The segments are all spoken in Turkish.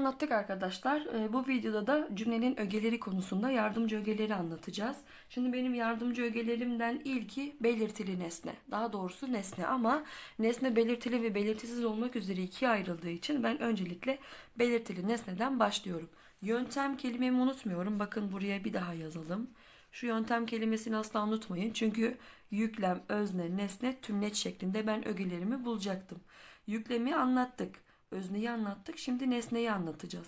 anlattık arkadaşlar. Ee, bu videoda da cümlenin ögeleri konusunda yardımcı ögeleri anlatacağız. Şimdi benim yardımcı ögelerimden ilki belirtili nesne. Daha doğrusu nesne ama nesne belirtili ve belirtisiz olmak üzere ikiye ayrıldığı için ben öncelikle belirtili nesneden başlıyorum. Yöntem kelimemi unutmuyorum. Bakın buraya bir daha yazalım. Şu yöntem kelimesini asla unutmayın. Çünkü yüklem, özne, nesne, tümleç şeklinde ben ögelerimi bulacaktım. Yüklemi anlattık. Özneyi anlattık. Şimdi nesneyi anlatacağız.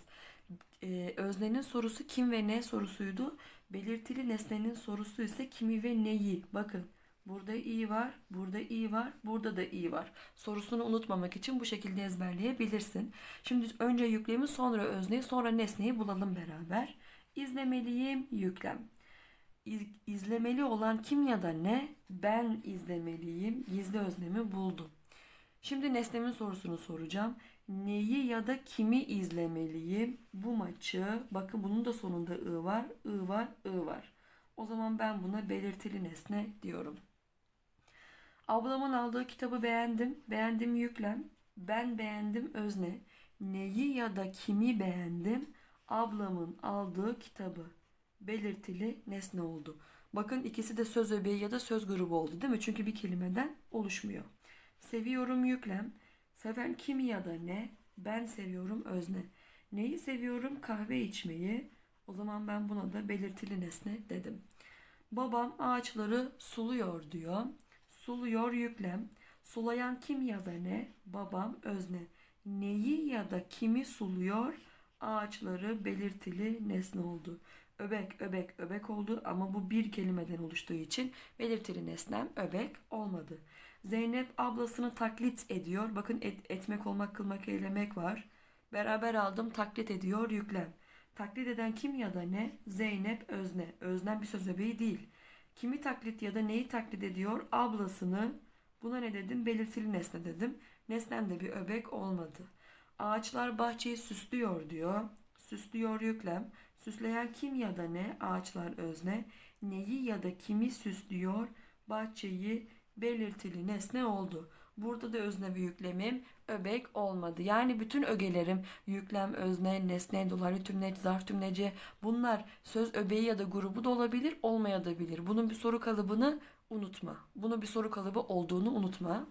Ee, öznenin sorusu kim ve ne sorusuydu. Belirtili nesnenin sorusu ise kimi ve neyi. Bakın burada i var, burada i var, burada da i var. Sorusunu unutmamak için bu şekilde ezberleyebilirsin. Şimdi önce yüklemi, sonra özneyi, sonra nesneyi bulalım beraber. İzlemeliyim yüklem. İz- İzlemeli olan kim ya da ne? Ben izlemeliyim. Gizli öznemi buldum. Şimdi nesnemin sorusunu soracağım. Neyi ya da kimi izlemeliyim? Bu maçı. Bakın bunun da sonunda ı var, ı var, ı var. O zaman ben buna belirtili nesne diyorum. Ablamın aldığı kitabı beğendim. Beğendim yüklem. Ben beğendim özne. Neyi ya da kimi beğendim? Ablamın aldığı kitabı. Belirtili nesne oldu. Bakın ikisi de söz öbeği ya da söz grubu oldu değil mi? Çünkü bir kelimeden oluşmuyor. Seviyorum yüklem. Seven kim ya da ne? Ben seviyorum özne. Neyi seviyorum? Kahve içmeyi. O zaman ben buna da belirtili nesne dedim. Babam ağaçları suluyor diyor. Suluyor yüklem. Sulayan kim ya da ne? Babam özne. Neyi ya da kimi suluyor? Ağaçları belirtili nesne oldu. Öbek, öbek, öbek oldu ama bu bir kelimeden oluştuğu için belirtili nesnem öbek olmadı. Zeynep ablasını taklit ediyor. Bakın et- etmek, olmak, kılmak, eylemek var. Beraber aldım taklit ediyor yüklem. Taklit eden kim ya da ne? Zeynep özne. Öznem bir söz öbeği değil. Kimi taklit ya da neyi taklit ediyor? Ablasını. Buna ne dedim? Belirtili nesne dedim. Nesnem de bir öbek olmadı. Ağaçlar bahçeyi süslüyor diyor. Süslüyor yüklem. Süsleyen kim ya da ne? Ağaçlar özne. Neyi ya da kimi süslüyor? Bahçeyi belirtili nesne oldu. Burada da özne ve yüklemim öbek olmadı. Yani bütün ögelerim yüklem, özne, nesne, dolaylı tümleç, zarf tümleci bunlar söz öbeği ya da grubu da olabilir, olmayabilir. Bunun bir soru kalıbını unutma. Bunun bir soru kalıbı olduğunu unutma.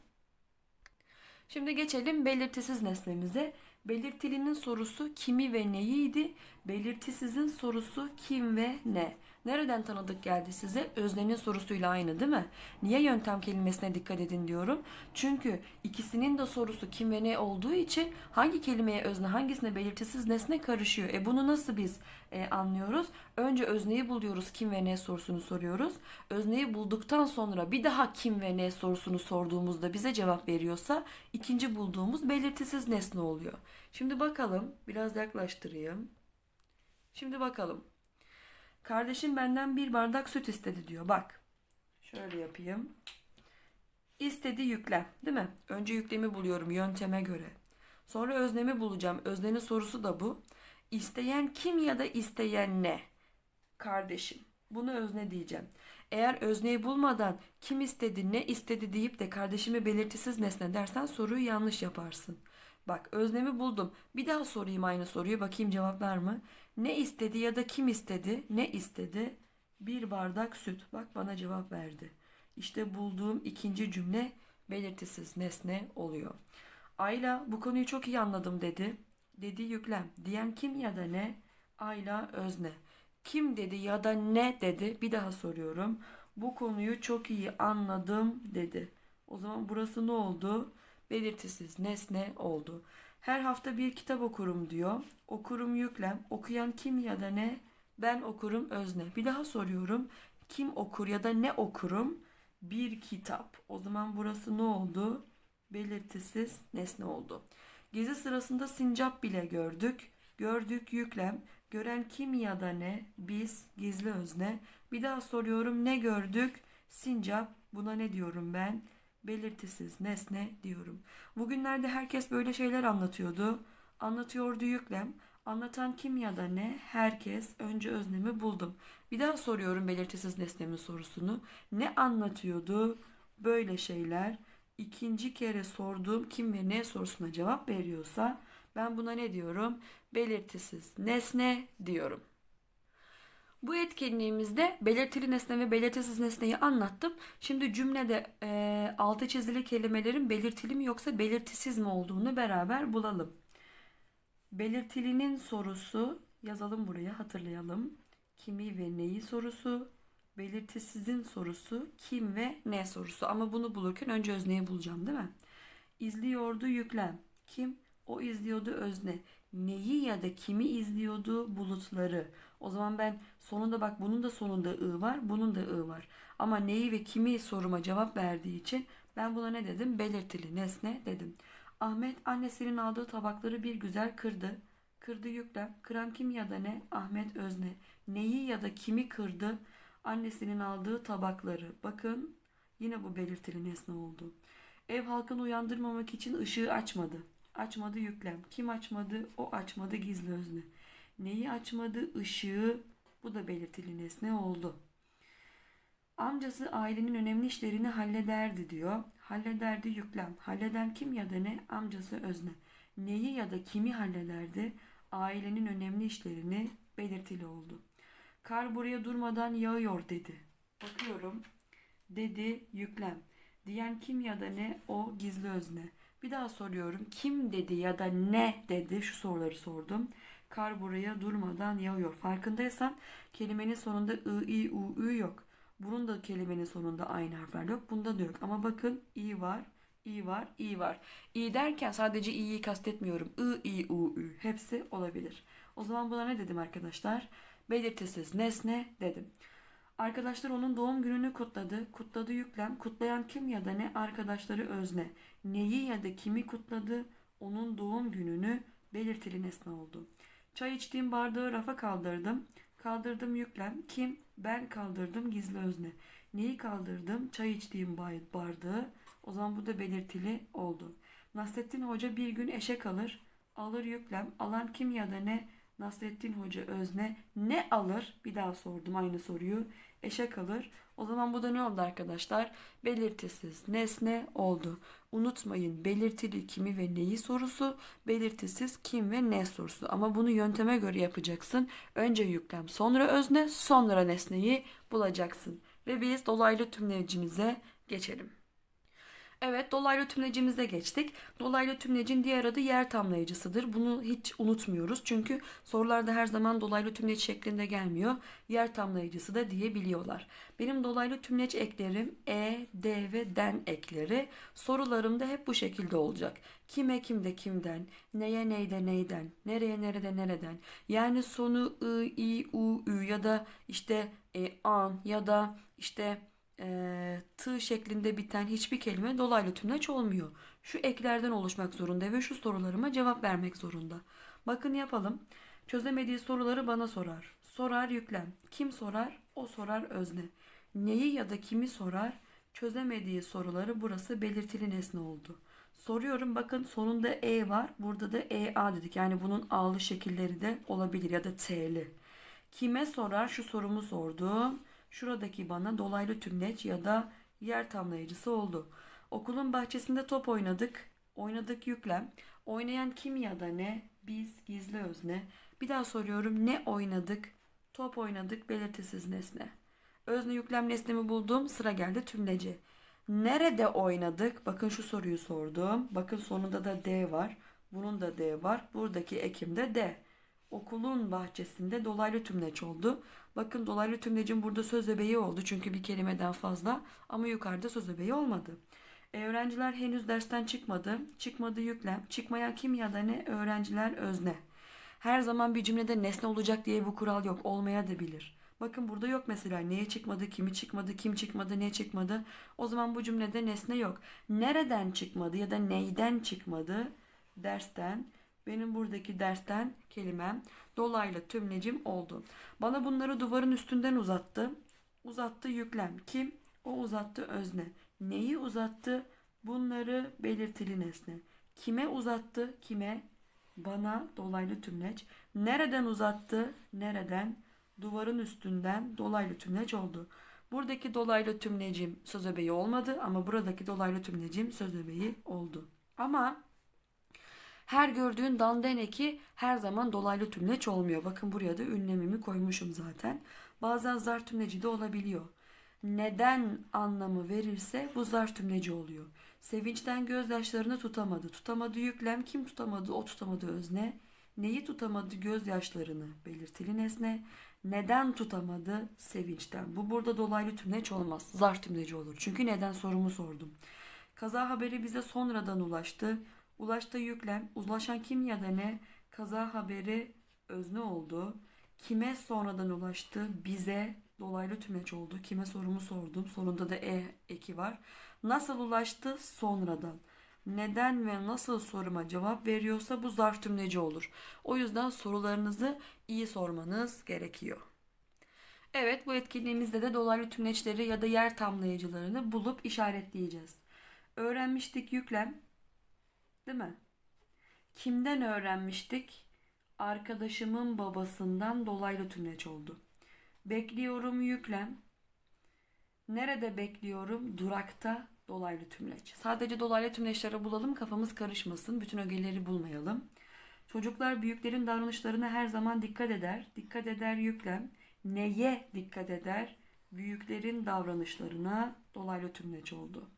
Şimdi geçelim belirtisiz nesnemize. Belirtilinin sorusu kimi ve neyiydi? Belirtisizin sorusu kim ve ne? Nereden tanıdık geldi size? Öznenin sorusuyla aynı değil mi? Niye yöntem kelimesine dikkat edin diyorum? Çünkü ikisinin de sorusu kim ve ne olduğu için hangi kelimeye özne hangisine belirtisiz nesne karışıyor. E bunu nasıl biz e, anlıyoruz? Önce özneyi buluyoruz kim ve ne sorusunu soruyoruz. Özneyi bulduktan sonra bir daha kim ve ne sorusunu sorduğumuzda bize cevap veriyorsa ikinci bulduğumuz belirtisiz nesne oluyor. Şimdi bakalım biraz yaklaştırayım. Şimdi bakalım. Kardeşim benden bir bardak süt istedi diyor. Bak. Şöyle yapayım. İstedi yüklem. Değil mi? Önce yüklemi buluyorum yönteme göre. Sonra öznemi bulacağım. Öznenin sorusu da bu. İsteyen kim ya da isteyen ne? Kardeşim. Bunu özne diyeceğim. Eğer özneyi bulmadan kim istedi, ne istedi deyip de kardeşimi belirtisiz nesne dersen soruyu yanlış yaparsın. Bak öznemi buldum. Bir daha sorayım aynı soruyu. Bakayım cevap var mı? Ne istedi ya da kim istedi? Ne istedi? Bir bardak süt. Bak bana cevap verdi. İşte bulduğum ikinci cümle belirtisiz nesne oluyor. Ayla bu konuyu çok iyi anladım dedi. Dedi yüklem. Diyen kim ya da ne? Ayla özne. Kim dedi ya da ne dedi? Bir daha soruyorum. Bu konuyu çok iyi anladım dedi. O zaman burası ne oldu? Belirtisiz nesne oldu. Her hafta bir kitap okurum diyor. Okurum yüklem. Okuyan kim ya da ne? Ben okurum özne. Bir daha soruyorum. Kim okur ya da ne okurum? Bir kitap. O zaman burası ne oldu? Belirtisiz nesne oldu. Gezi sırasında sincap bile gördük. Gördük yüklem. Gören kim ya da ne? Biz gizli özne. Bir daha soruyorum ne gördük? Sincap. Buna ne diyorum ben? Belirtisiz nesne diyorum. Bugünlerde herkes böyle şeyler anlatıyordu. Anlatıyordu yüklem. Anlatan kim ya da ne? Herkes. Önce öznemi buldum. Bir daha soruyorum belirtisiz nesnemin sorusunu. Ne anlatıyordu? Böyle şeyler. İkinci kere sorduğum kim ve ne sorusuna cevap veriyorsa Ben buna ne diyorum? Belirtisiz nesne diyorum. Bu etkinliğimizde belirtili nesne ve belirtisiz nesneyi anlattım. Şimdi cümlede e, altı çizili kelimelerin belirtili mi yoksa belirtisiz mi olduğunu beraber bulalım. Belirtilinin sorusu yazalım buraya hatırlayalım. Kimi ve neyi sorusu. Belirtisizin sorusu kim ve ne sorusu. Ama bunu bulurken önce özneyi bulacağım değil mi? İzliyordu yüklem. Kim? O izliyordu özne. Neyi ya da kimi izliyordu bulutları. O zaman ben sonunda bak bunun da sonunda ı var, bunun da ı var. Ama neyi ve kimi soruma cevap verdiği için ben buna ne dedim? Belirtili nesne dedim. Ahmet annesinin aldığı tabakları bir güzel kırdı. Kırdı yüklem. Kıran kim ya da ne? Ahmet özne. Neyi ya da kimi kırdı? Annesinin aldığı tabakları. Bakın yine bu belirtili nesne oldu. Ev halkını uyandırmamak için ışığı açmadı. Açmadı yüklem. Kim açmadı? O açmadı gizli özne. Neyi açmadı? Işığı. Bu da belirtili nesne oldu. Amcası ailenin önemli işlerini hallederdi diyor. Hallederdi yüklem. Halleden kim ya da ne? Amcası özne. Neyi ya da kimi hallederdi? Ailenin önemli işlerini belirtili oldu. Kar buraya durmadan yağıyor dedi. Bakıyorum. Dedi yüklem. Diyen kim ya da ne? O gizli özne. Bir daha soruyorum. Kim dedi ya da ne dedi? Şu soruları sordum. Kar buraya durmadan yağıyor. Farkındaysan kelimenin sonunda ı, i, u, ü yok. Bunun da kelimenin sonunda aynı harfler yok. Bunda da yok. Ama bakın i var, i var, i var. i derken sadece i'yi kastetmiyorum. I, i, u, ü. Hepsi olabilir. O zaman buna ne dedim arkadaşlar? Belirtisiz nesne dedim. Arkadaşlar onun doğum gününü kutladı. Kutladı yüklem. Kutlayan kim ya da ne? Arkadaşları özne. Neyi ya da kimi kutladı? Onun doğum gününü belirtili nesne oldu. Çay içtiğim bardağı rafa kaldırdım. Kaldırdım yüklem. Kim? Ben kaldırdım gizli özne. Neyi kaldırdım? Çay içtiğim bardağı. O zaman bu da belirtili oldu. Nasrettin Hoca bir gün eşek alır. Alır yüklem. Alan kim ya da ne? Nasrettin Hoca özne. Ne alır? Bir daha sordum aynı soruyu. Eşek alır. O zaman bu da ne oldu arkadaşlar? Belirtisiz nesne oldu. Unutmayın belirtili kimi ve neyi sorusu, belirtisiz kim ve ne sorusu. Ama bunu yönteme göre yapacaksın. Önce yüklem, sonra özne, sonra nesneyi bulacaksın. Ve biz dolaylı tümlecimize geçelim. Evet dolaylı tümlecimize geçtik. Dolaylı tümlecin diğer adı yer tamlayıcısıdır. Bunu hiç unutmuyoruz. Çünkü sorularda her zaman dolaylı tümleç şeklinde gelmiyor. Yer tamlayıcısı da diyebiliyorlar. Benim dolaylı tümleç eklerim e, d ve den ekleri. Sorularımda hep bu şekilde olacak. Kime kimde kimden, neye neyde neyden, nereye nerede nereden. Yani sonu i, i, u, ü ya da işte e, an ya da işte e, tı şeklinde biten hiçbir kelime dolaylı tümleç olmuyor. Şu eklerden oluşmak zorunda ve şu sorularıma cevap vermek zorunda. Bakın yapalım. Çözemediği soruları bana sorar. Sorar yüklem. Kim sorar? O sorar özne. Neyi ya da kimi sorar? Çözemediği soruları burası belirtili nesne oldu. Soruyorum bakın sonunda e var. Burada da e a dedik. Yani bunun a'lı şekilleri de olabilir ya da t'li. Kime sorar? Şu sorumu sordum. Şuradaki bana dolaylı tümleç ya da yer tamlayıcısı oldu. Okulun bahçesinde top oynadık. Oynadık yüklem. Oynayan kim ya da ne? Biz gizli özne. Bir daha soruyorum. Ne oynadık? Top oynadık belirtisiz nesne. Özne yüklem nesnemi buldum. Sıra geldi tümleci. Nerede oynadık? Bakın şu soruyu sordum. Bakın sonunda da D var. Bunun da D var. Buradaki ekim de D. Okulun bahçesinde dolaylı tümleç oldu. Bakın dolaylı tümlecin burada söz öbeği oldu. Çünkü bir kelimeden fazla. Ama yukarıda söz öbeği olmadı. E, öğrenciler henüz dersten çıkmadı. Çıkmadı yüklem. Çıkmayan kim ya da ne? Öğrenciler özne. Her zaman bir cümlede nesne olacak diye bu kural yok. Olmaya da bilir. Bakın burada yok mesela neye çıkmadı, kimi çıkmadı, kim çıkmadı, ne çıkmadı. O zaman bu cümlede nesne yok. Nereden çıkmadı ya da neyden çıkmadı? Dersten. Benim buradaki dersten kelimem dolaylı tümlecim oldu. Bana bunları duvarın üstünden uzattı. Uzattı yüklem. Kim? O uzattı özne. Neyi uzattı? Bunları belirtili nesne. Kime uzattı? Kime? Bana dolaylı tümleç. Nereden uzattı? Nereden? Duvarın üstünden dolaylı tümleç oldu. Buradaki dolaylı tümlecim söz öbeği olmadı ama buradaki dolaylı tümlecim söz öbeği oldu. Ama Her gördüğün dandan eki her zaman dolaylı tümleç olmuyor. Bakın buraya da ünlemimi koymuşum zaten. Bazen zar tümleci de olabiliyor. Neden anlamı verirse bu zar tümleci oluyor. Sevinçten gözyaşlarını tutamadı. Tutamadı yüklem. Kim tutamadı? O tutamadı özne. Neyi tutamadı? Gözyaşlarını belirtili nesne. Neden tutamadı? Sevinçten. Bu burada dolaylı tümleç olmaz. Zar tümleci olur. Çünkü neden sorumu sordum. Kaza haberi bize sonradan ulaştı. Ulaştı yüklem. Ulaşan kim ya da ne? Kaza haberi özne oldu. Kime sonradan ulaştı? Bize dolaylı tümeç oldu. Kime sorumu sordum. Sonunda da e eki var. Nasıl ulaştı? Sonradan. Neden ve nasıl soruma cevap veriyorsa bu zarf tümleci olur. O yüzden sorularınızı iyi sormanız gerekiyor. Evet bu etkinliğimizde de dolaylı tümleçleri ya da yer tamlayıcılarını bulup işaretleyeceğiz. Öğrenmiştik yüklem. Değil mi? Kimden öğrenmiştik? Arkadaşımın babasından dolaylı tümleç oldu. Bekliyorum yüklem. Nerede bekliyorum? Durakta dolaylı tümleç. Sadece dolaylı tümleçleri bulalım kafamız karışmasın. Bütün ögeleri bulmayalım. Çocuklar büyüklerin davranışlarına her zaman dikkat eder. Dikkat eder yüklem. Neye dikkat eder? Büyüklerin davranışlarına dolaylı tümleç oldu.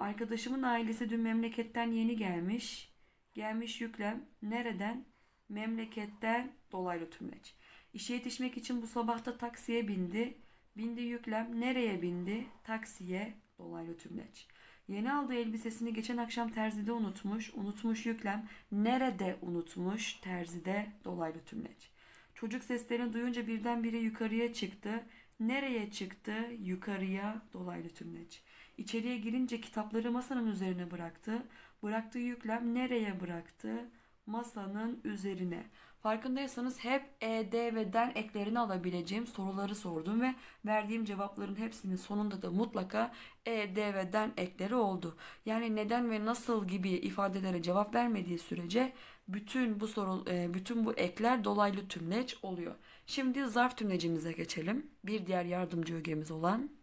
Arkadaşımın ailesi dün memleketten yeni gelmiş. Gelmiş yüklem. Nereden? Memleketten dolaylı tümleç. İşe yetişmek için bu sabahta taksiye bindi. Bindi yüklem. Nereye bindi? Taksiye dolaylı tümleç. Yeni aldığı elbisesini geçen akşam terzide unutmuş. Unutmuş yüklem. Nerede unutmuş? Terzide dolaylı tümleç. Çocuk seslerini duyunca birdenbire yukarıya çıktı. Nereye çıktı? Yukarıya dolaylı tümleç. İçeriye girince kitapları masanın üzerine bıraktı. Bıraktığı yüklem nereye bıraktı? Masanın üzerine. Farkındaysanız hep e, d ve den eklerini alabileceğim soruları sordum ve verdiğim cevapların hepsinin sonunda da mutlaka e, d ve den ekleri oldu. Yani neden ve nasıl gibi ifadelere cevap vermediği sürece bütün bu soru e, bütün bu ekler dolaylı tümleç oluyor. Şimdi zarf tümlecimize geçelim. Bir diğer yardımcı ögemiz olan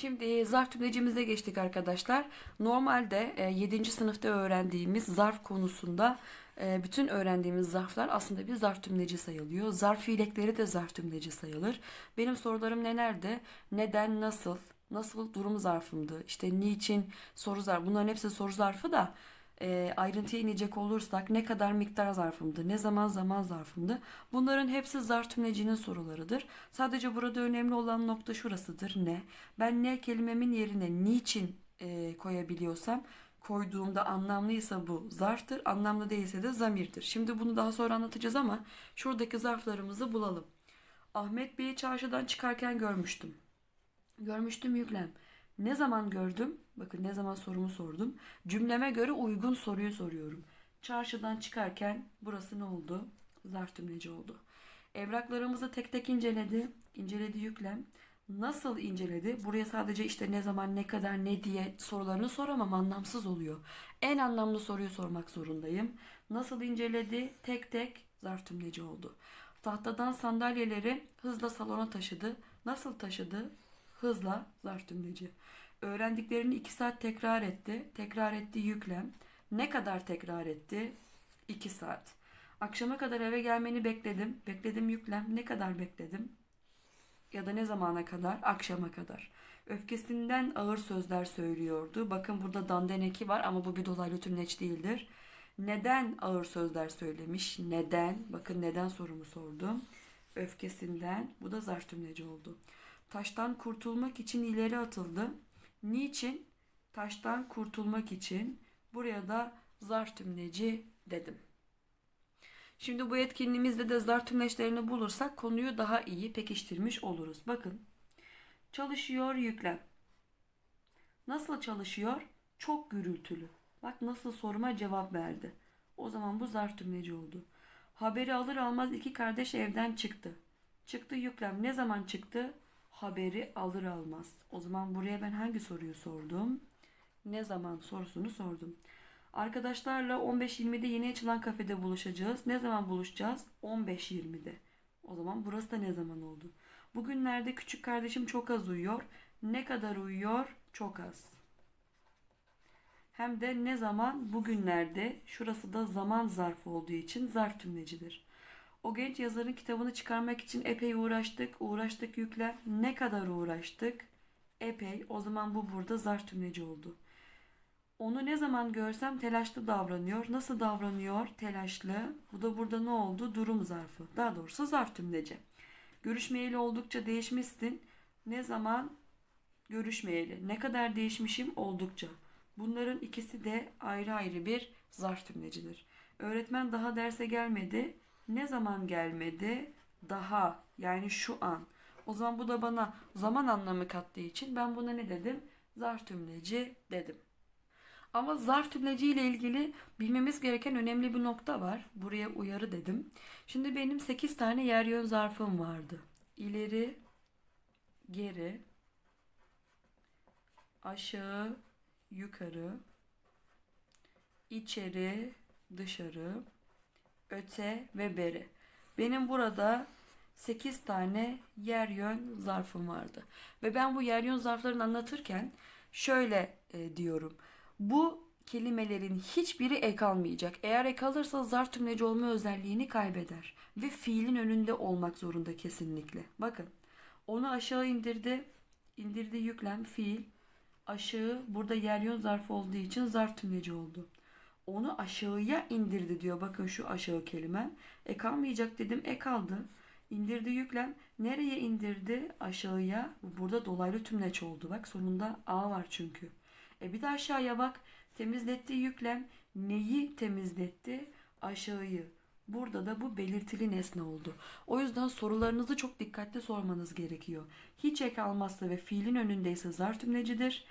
Şimdi zarf tümlecimize geçtik arkadaşlar. Normalde e, 7. sınıfta öğrendiğimiz zarf konusunda e, bütün öğrendiğimiz zarflar aslında bir zarf tümleci sayılıyor. Zarf fiilekleri de zarf tümleci sayılır. Benim sorularım nelerdi? Neden, nasıl, nasıl durum zarfımdı? İşte niçin, soru zarfı. Bunların hepsi soru zarfı da e, ayrıntıya inecek olursak ne kadar miktar zarfımdı, ne zaman zaman zarfımdı. Bunların hepsi zarf tümlecinin sorularıdır. Sadece burada önemli olan nokta şurasıdır. Ne? Ben ne kelimemin yerine niçin e, koyabiliyorsam koyduğumda anlamlıysa bu zarftır, anlamlı değilse de zamirdir. Şimdi bunu daha sonra anlatacağız ama şuradaki zarflarımızı bulalım. Ahmet Bey'i çarşıdan çıkarken görmüştüm. Görmüştüm yüklem. Ne zaman gördüm? Bakın ne zaman sorumu sordum. Cümleme göre uygun soruyu soruyorum. Çarşıdan çıkarken burası ne oldu? Zarf tümleci oldu. Evraklarımızı tek tek inceledi. İnceledi yüklem. Nasıl inceledi? Buraya sadece işte ne zaman, ne kadar, ne diye sorularını soramam. Anlamsız oluyor. En anlamlı soruyu sormak zorundayım. Nasıl inceledi? Tek tek zarf tümleci oldu. Tahtadan sandalyeleri hızla salona taşıdı. Nasıl taşıdı? Hızla zarf tümleci. Öğrendiklerini iki saat tekrar etti. Tekrar etti yüklem. Ne kadar tekrar etti? İki saat. Akşama kadar eve gelmeni bekledim. Bekledim yüklem. Ne kadar bekledim? Ya da ne zamana kadar? Akşama kadar. Öfkesinden ağır sözler söylüyordu. Bakın burada dandeneki var ama bu bir dolaylı tümleç değildir. Neden ağır sözler söylemiş? Neden? Bakın neden sorumu sordum. Öfkesinden. Bu da zarf tümleci oldu. Taştan kurtulmak için ileri atıldı. Niçin? Taştan kurtulmak için. Buraya da zarf tümleci dedim. Şimdi bu etkinliğimizde de zarf tümleçlerini bulursak konuyu daha iyi pekiştirmiş oluruz. Bakın. Çalışıyor yüklem. Nasıl çalışıyor? Çok gürültülü. Bak nasıl soruma cevap verdi. O zaman bu zarf tümleci oldu. Haberi alır almaz iki kardeş evden çıktı. Çıktı yüklem. Ne zaman çıktı? Haberi alır almaz. O zaman buraya ben hangi soruyu sordum? Ne zaman sorusunu sordum. Arkadaşlarla 15-20'de yeni açılan kafede buluşacağız. Ne zaman buluşacağız? 15-20'de. O zaman burası da ne zaman oldu? Bugünlerde küçük kardeşim çok az uyuyor. Ne kadar uyuyor? Çok az. hem de ne zaman bugünlerde şurası da zaman zarfı olduğu için zarf tümlecidir. O genç yazarın kitabını çıkarmak için epey uğraştık. Uğraştık yüklem. Ne kadar uğraştık? Epey. O zaman bu burada zarf tümleci oldu. Onu ne zaman görsem telaşlı davranıyor. Nasıl davranıyor? Telaşlı. Bu da burada ne oldu? Durum zarfı. Daha doğrusu zarf tümleci. Görüşmeyeli oldukça değişmişsin. Ne zaman görüşmeyeli? Ne kadar değişmişim? Oldukça. Bunların ikisi de ayrı ayrı bir zarf tümlecidir. Öğretmen daha derse gelmedi. Ne zaman gelmedi? Daha yani şu an. O zaman bu da bana zaman anlamı kattığı için ben buna ne dedim? Zarf tümleci dedim. Ama zarf tümleci ile ilgili bilmemiz gereken önemli bir nokta var. Buraya uyarı dedim. Şimdi benim 8 tane yer yön zarfım vardı. İleri, geri, aşağı, yukarı, içeri, dışarı, öte ve beri. Benim burada 8 tane yer yön zarfım vardı. Ve ben bu yer yön zarflarını anlatırken şöyle e, diyorum. Bu kelimelerin hiçbiri ek almayacak. Eğer ek alırsa zarf tümleci olma özelliğini kaybeder. Ve fiilin önünde olmak zorunda kesinlikle. Bakın onu aşağı indirdi. İndirdi yüklem fiil. Aşağı burada yer yön zarfı olduğu için zarf tümleci oldu. Onu aşağıya indirdi diyor. Bakın şu aşağı kelimem. Ek almayacak dedim. Ek aldı. İndirdi yüklem. Nereye indirdi? Aşağıya. Bu Burada dolaylı tümleç oldu. Bak sonunda A var çünkü. E bir de aşağıya bak. Temizletti yüklem. Neyi temizletti? Aşağıyı. Burada da bu belirtili nesne oldu. O yüzden sorularınızı çok dikkatli sormanız gerekiyor. Hiç ek almazsa ve fiilin önündeyse zarf tümlecidir.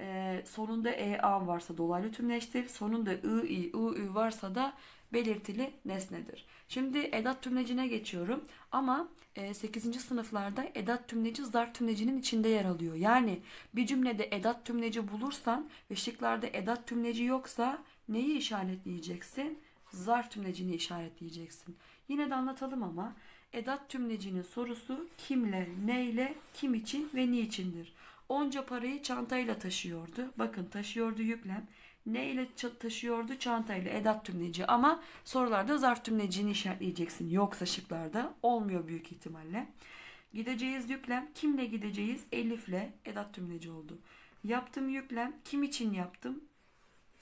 Ee, sonunda EA varsa dolaylı tümleçtir. Sonunda I, I, U, Ü varsa da belirtili nesnedir. Şimdi edat tümlecine geçiyorum. Ama e, 8. sınıflarda edat tümleci zarf tümlecinin içinde yer alıyor. Yani bir cümlede edat tümleci bulursan ve şıklarda edat tümleci yoksa neyi işaretleyeceksin? Zarf tümlecini işaretleyeceksin. Yine de anlatalım ama edat tümlecinin sorusu kimle, neyle, kim için ve niçindir? Onca parayı çantayla taşıyordu. Bakın taşıyordu yüklem. Neyle ça- taşıyordu? Çantayla edat tümleci. Ama sorularda zarf tümlecini işaretleyeceksin. Yoksa şıklarda olmuyor büyük ihtimalle. Gideceğiz yüklem. Kimle gideceğiz? Elif'le edat tümleci oldu. Yaptım yüklem. Kim için yaptım?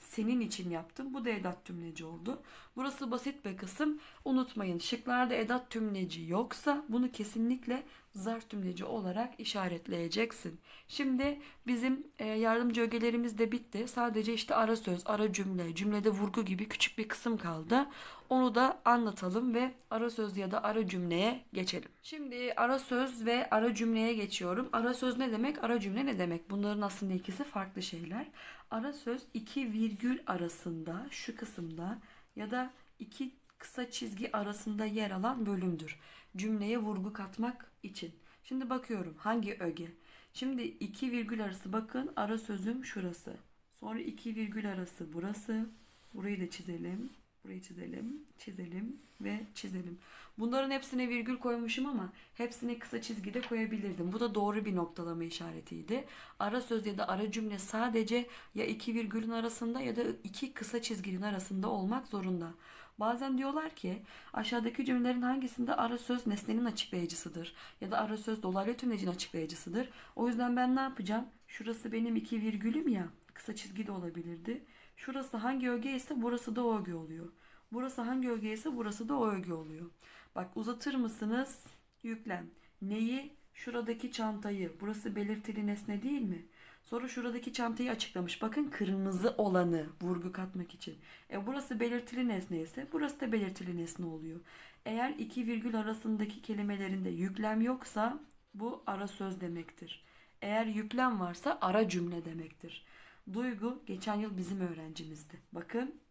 Senin için yaptım. Bu da edat tümleci oldu. Burası basit bir kısım. Unutmayın şıklarda edat tümleci yoksa bunu kesinlikle zarf tümleci olarak işaretleyeceksin. Şimdi bizim e, yardımcı ögelerimiz de bitti. Sadece işte ara söz, ara cümle, cümlede vurgu gibi küçük bir kısım kaldı. Onu da anlatalım ve ara söz ya da ara cümleye geçelim. Şimdi ara söz ve ara cümleye geçiyorum. Ara söz ne demek? Ara cümle ne demek? Bunların aslında ikisi farklı şeyler. Ara söz iki virgül arasında şu kısımda ya da iki kısa çizgi arasında yer alan bölümdür. Cümleye vurgu katmak için. Şimdi bakıyorum hangi öge? Şimdi iki virgül arası bakın ara sözüm şurası. Sonra iki virgül arası burası. Burayı da çizelim. Burayı çizelim, çizelim ve çizelim. Bunların hepsine virgül koymuşum ama hepsini kısa çizgide koyabilirdim. Bu da doğru bir noktalama işaretiydi. Ara söz ya da ara cümle sadece ya iki virgülün arasında ya da iki kısa çizginin arasında olmak zorunda. Bazen diyorlar ki aşağıdaki cümlelerin hangisinde ara söz nesnenin açıklayıcısıdır ya da ara söz dolaylı tümlecin açıklayıcısıdır. O yüzden ben ne yapacağım? Şurası benim iki virgülüm ya kısa çizgi de olabilirdi. Şurası hangi öge ise burası da o öge oluyor. Burası hangi öge ise burası da o öge oluyor. Bak uzatır mısınız? Yüklem. Neyi? Şuradaki çantayı. Burası belirtili nesne değil mi? Sonra şuradaki çantayı açıklamış. Bakın kırmızı olanı vurgu katmak için. E burası belirtili nesne ise burası da belirtili nesne oluyor. Eğer iki virgül arasındaki kelimelerinde yüklem yoksa bu ara söz demektir. Eğer yüklem varsa ara cümle demektir. Duygu geçen yıl bizim öğrencimizdi. Bakın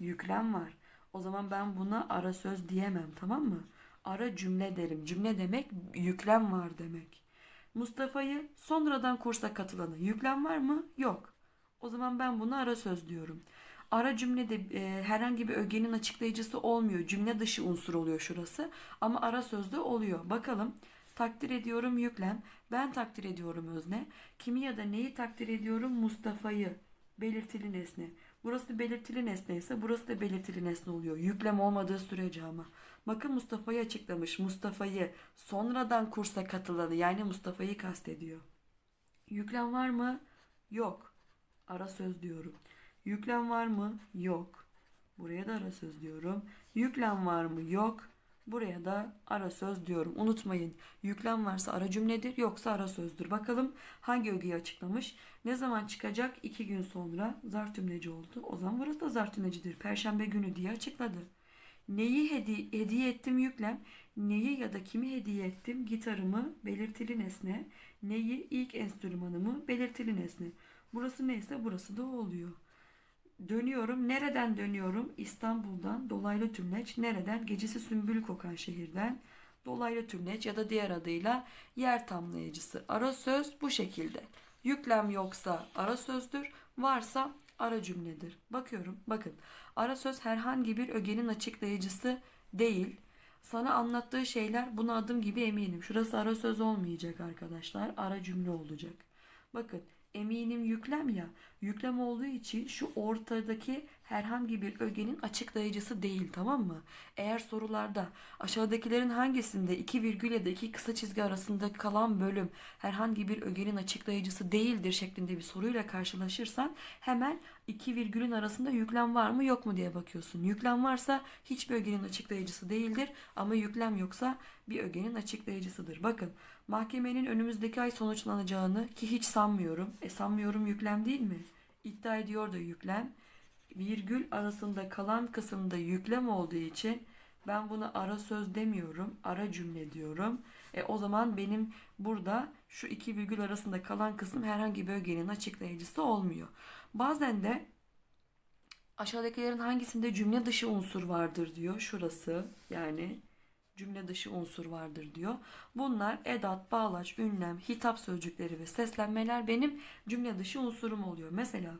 yüklem var. O zaman ben buna ara söz diyemem tamam mı? Ara cümle derim. Cümle demek yüklem var demek. Mustafa'yı sonradan kursa katılanı yüklem var mı? Yok. O zaman ben buna ara söz diyorum. Ara cümlede e, herhangi bir ögenin açıklayıcısı olmuyor. Cümle dışı unsur oluyor şurası. Ama ara sözde oluyor. Bakalım. Takdir ediyorum yüklem. Ben takdir ediyorum özne. Kimi ya da neyi takdir ediyorum? Mustafa'yı. belirtili nesne. Burası belirtili nesne ise burası da belirtili nesne oluyor. Yüklem olmadığı sürece ama. Bakın Mustafa'yı açıklamış. Mustafa'yı sonradan kursa katılanı yani Mustafa'yı kastediyor. Yüklem var mı? Yok. Ara söz diyorum. Yüklem var mı? Yok. Buraya da ara söz diyorum. Yüklem var mı? Yok. Buraya da ara söz diyorum. Unutmayın. Yüklem varsa ara cümledir, yoksa ara sözdür. Bakalım hangi ögeyi açıklamış? Ne zaman çıkacak? İki gün sonra zarf tümleci oldu. O zaman burası da zarf tümlecidir. Perşembe günü diye açıkladı. Neyi hedi- hediye ettim yüklem? Neyi ya da kimi hediye ettim? Gitarımı belirtili nesne. Neyi ilk enstrümanımı belirtili nesne. Burası neyse burası da oluyor. Dönüyorum. Nereden dönüyorum? İstanbul'dan dolaylı tümleç. Nereden? Gecesi sümbül kokan şehirden. Dolaylı tümleç ya da diğer adıyla yer tamlayıcısı. Ara söz bu şekilde. Yüklem yoksa ara sözdür. Varsa ara cümledir. Bakıyorum. Bakın. Ara söz herhangi bir ögenin açıklayıcısı değil. Sana anlattığı şeyler buna adım gibi eminim. Şurası ara söz olmayacak arkadaşlar. Ara cümle olacak. Bakın eminim yüklem ya. Yüklem olduğu için şu ortadaki herhangi bir ögenin açıklayıcısı değil tamam mı? Eğer sorularda aşağıdakilerin hangisinde iki virgül ya da iki kısa çizgi arasında kalan bölüm herhangi bir ögenin açıklayıcısı değildir şeklinde bir soruyla karşılaşırsan hemen iki virgülün arasında yüklem var mı yok mu diye bakıyorsun. Yüklem varsa hiçbir ögenin açıklayıcısı değildir ama yüklem yoksa bir ögenin açıklayıcısıdır. Bakın mahkemenin önümüzdeki ay sonuçlanacağını ki hiç sanmıyorum. E sanmıyorum yüklem değil mi? İddia ediyor da yüklem. Virgül arasında kalan kısımda yüklem olduğu için ben buna ara söz demiyorum. Ara cümle diyorum. E o zaman benim burada şu iki virgül arasında kalan kısım herhangi bir ögenin açıklayıcısı olmuyor. Bazen de aşağıdakilerin hangisinde cümle dışı unsur vardır diyor. Şurası yani cümle dışı unsur vardır diyor. Bunlar edat, bağlaç, ünlem, hitap sözcükleri ve seslenmeler benim cümle dışı unsurum oluyor. Mesela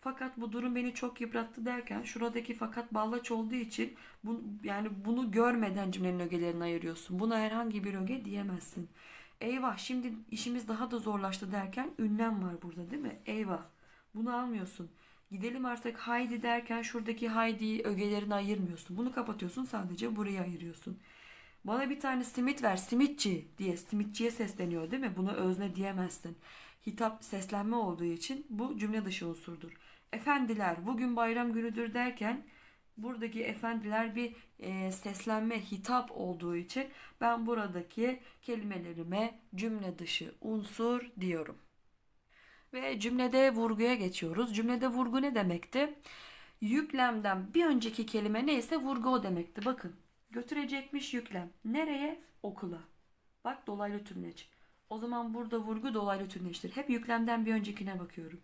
fakat bu durum beni çok yıprattı derken şuradaki fakat bağlaç olduğu için bu, yani bunu görmeden cümlenin ögelerini ayırıyorsun. Buna herhangi bir öge diyemezsin. Eyvah şimdi işimiz daha da zorlaştı derken ünlem var burada değil mi? Eyvah. Bunu almıyorsun. Gidelim artık haydi derken şuradaki haydiyi ögelerini ayırmıyorsun. Bunu kapatıyorsun sadece burayı ayırıyorsun. Bana bir tane simit ver simitçi diye simitçiye sesleniyor değil mi? Buna özne diyemezsin. Hitap seslenme olduğu için bu cümle dışı unsurdur. Efendiler bugün bayram günüdür derken buradaki efendiler bir e, seslenme hitap olduğu için ben buradaki kelimelerime cümle dışı unsur diyorum. Ve cümlede vurguya geçiyoruz. Cümlede vurgu ne demekti? Yüklemden bir önceki kelime neyse vurgu o demekti. Bakın götürecekmiş yüklem. Nereye? Okula. Bak dolaylı tümleç. O zaman burada vurgu dolaylı tümleçtir. Hep yüklemden bir öncekine bakıyorum.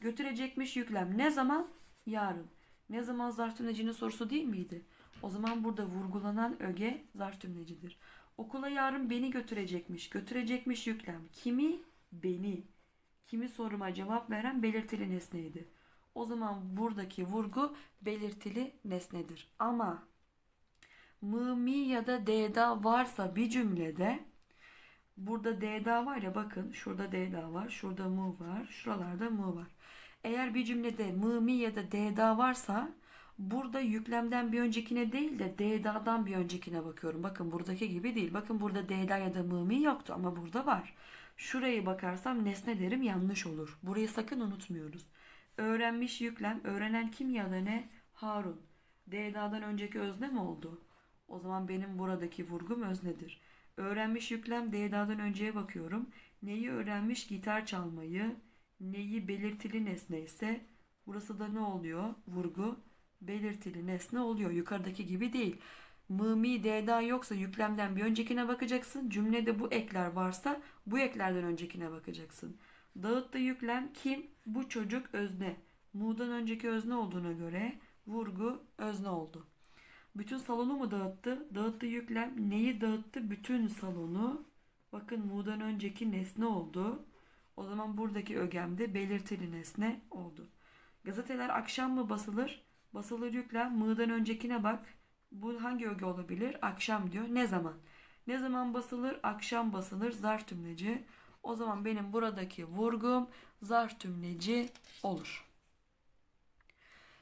Götürecekmiş yüklem. Ne zaman? Yarın. Ne zaman zarf tümlecinin sorusu değil miydi? O zaman burada vurgulanan öge zarf tümlecidir. Okula yarın beni götürecekmiş. Götürecekmiş yüklem. Kimi? Beni. Kimi soruma cevap veren belirtili nesneydi. O zaman buradaki vurgu belirtili nesnedir. Ama mı, mi ya da d'da varsa bir cümlede burada d'da var ya bakın şurada d'da var, şurada mu var, şuralarda mu var. Eğer bir cümlede mı, ya da d'da varsa burada yüklemden bir öncekine değil de d'da'dan bir öncekine bakıyorum. Bakın buradaki gibi değil. Bakın burada d'da ya da mı, yoktu ama burada var. Şurayı bakarsam nesne derim yanlış olur. Burayı sakın unutmuyoruz. Öğrenmiş yüklem. Öğrenen kim ya da ne? Harun. D'da'dan önceki özne mi oldu? O zaman benim buradaki vurgum öznedir. Öğrenmiş yüklem D'da'dan önceye bakıyorum. Neyi öğrenmiş? Gitar çalmayı. Neyi belirtili nesne ise burası da ne oluyor? Vurgu belirtili nesne oluyor. Yukarıdaki gibi değil. Mı, mi, d'da yoksa yüklemden bir öncekine bakacaksın. Cümlede bu ekler varsa bu eklerden öncekine bakacaksın. Dağıttı yüklem kim? Bu çocuk özne. Mu'dan önceki özne olduğuna göre vurgu özne oldu. Bütün salonu mu dağıttı? Dağıttı yüklem. Neyi dağıttı? Bütün salonu. Bakın Mu'dan önceki nesne oldu. O zaman buradaki ögemde belirtili nesne oldu. Gazeteler akşam mı basılır? Basılır yüklem. Mı'dan öncekine bak. Bu hangi öge olabilir? Akşam diyor. Ne zaman? Ne zaman basılır? Akşam basılır. Zarf tümleci. O zaman benim buradaki vurgum zarf tümleci olur.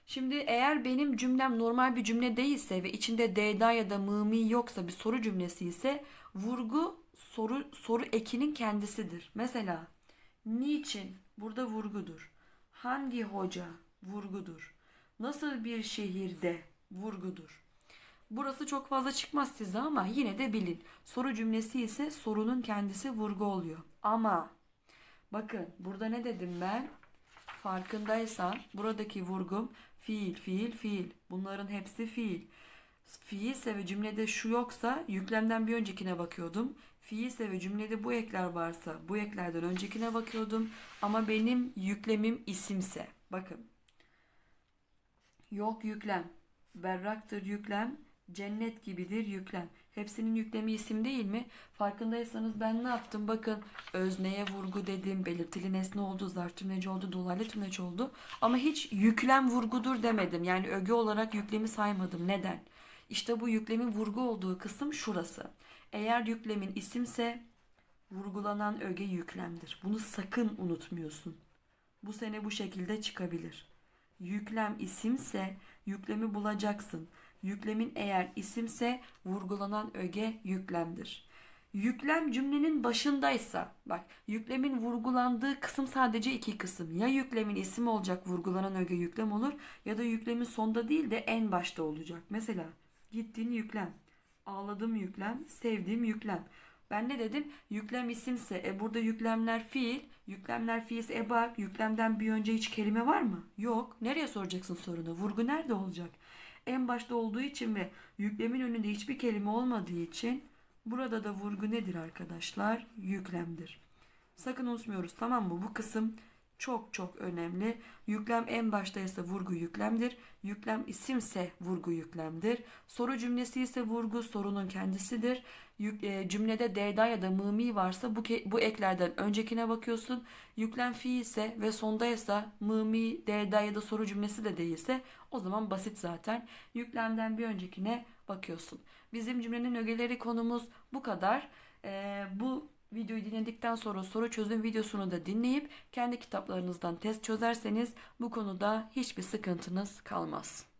Şimdi eğer benim cümlem normal bir cümle değilse ve içinde D'da ya da mımi yoksa bir soru cümlesi ise vurgu soru soru ekinin kendisidir. Mesela niçin burada vurgudur. Hangi hoca vurgudur. Nasıl bir şehirde vurgudur. Burası çok fazla çıkmaz size ama yine de bilin. Soru cümlesi ise sorunun kendisi vurgu oluyor. Ama bakın burada ne dedim ben? Farkındaysan buradaki vurgum fiil, fiil, fiil. Bunların hepsi fiil. Fiilse ve cümlede şu yoksa yüklemden bir öncekine bakıyordum. Fiilse ve cümlede bu ekler varsa bu eklerden öncekine bakıyordum. Ama benim yüklemim isimse. Bakın. Yok yüklem. Berraktır yüklem. Cennet gibidir yüklem. Hepsinin yüklemi isim değil mi? Farkındaysanız ben ne yaptım? Bakın özneye vurgu dedim. Belirtili nesne oldu. Zarf tümleci oldu. Dolaylı tümleci oldu. Ama hiç yüklem vurgudur demedim. Yani öge olarak yüklemi saymadım. Neden? İşte bu yüklemin vurgu olduğu kısım şurası. Eğer yüklemin isimse vurgulanan öge yüklemdir. Bunu sakın unutmuyorsun. Bu sene bu şekilde çıkabilir. Yüklem isimse yüklemi bulacaksın. Yüklemin eğer isimse vurgulanan öge yüklemdir. Yüklem cümlenin başındaysa, bak yüklemin vurgulandığı kısım sadece iki kısım. Ya yüklemin ismi olacak vurgulanan öge yüklem olur ya da yüklemin sonda değil de en başta olacak. Mesela gittin yüklem, ağladım yüklem, sevdiğim yüklem. Ben ne dedim? Yüklem isimse, e burada yüklemler fiil, yüklemler fiilse, e bak yüklemden bir önce hiç kelime var mı? Yok. Nereye soracaksın sorunu? Vurgu nerede olacak? En başta olduğu için ve yüklemin önünde hiçbir kelime olmadığı için burada da vurgu nedir arkadaşlar? Yüklemdir. Sakın unutmuyoruz tamam mı? Bu kısım çok çok önemli. Yüklem en baştaysa vurgu yüklemdir. Yüklem isimse vurgu yüklemdir. Soru cümlesi ise vurgu sorunun kendisidir. Yük, e, cümlede D'da ya da mımi varsa bu, bu eklerden öncekine bakıyorsun. Yüklem fiil ise ve sondaysa mımi, D'da ya da soru cümlesi de değilse o zaman basit zaten. Yüklemden bir öncekine bakıyorsun. Bizim cümlenin ögeleri konumuz bu kadar. E, bu Videoyu dinledikten sonra soru çözüm videosunu da dinleyip kendi kitaplarınızdan test çözerseniz bu konuda hiçbir sıkıntınız kalmaz.